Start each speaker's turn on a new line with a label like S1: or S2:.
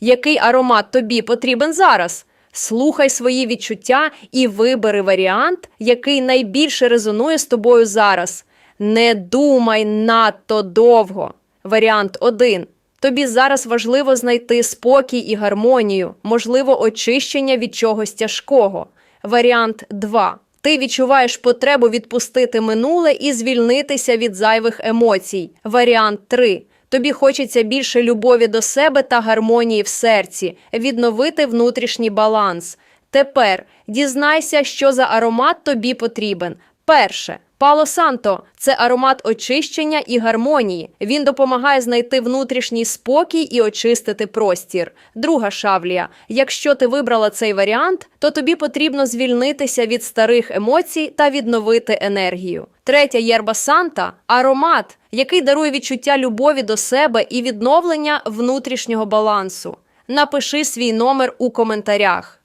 S1: Який аромат тобі потрібен зараз? Слухай свої відчуття і вибери варіант, який найбільше резонує з тобою зараз. Не думай надто довго. Варіант 1. Тобі зараз важливо знайти спокій і гармонію, можливо, очищення від чогось тяжкого. Варіант 2. Ти відчуваєш потребу відпустити минуле і звільнитися від зайвих емоцій. Варіант 3. Тобі хочеться більше любові до себе та гармонії в серці, відновити внутрішній баланс. Тепер дізнайся, що за аромат тобі потрібен. Перше. Пало Санто це аромат очищення і гармонії. Він допомагає знайти внутрішній спокій і очистити простір. Друга шавлія. Якщо ти вибрала цей варіант, то тобі потрібно звільнитися від старих емоцій та відновити енергію. Третя єрба Санта аромат, який дарує відчуття любові до себе і відновлення внутрішнього балансу. Напиши свій номер у коментарях.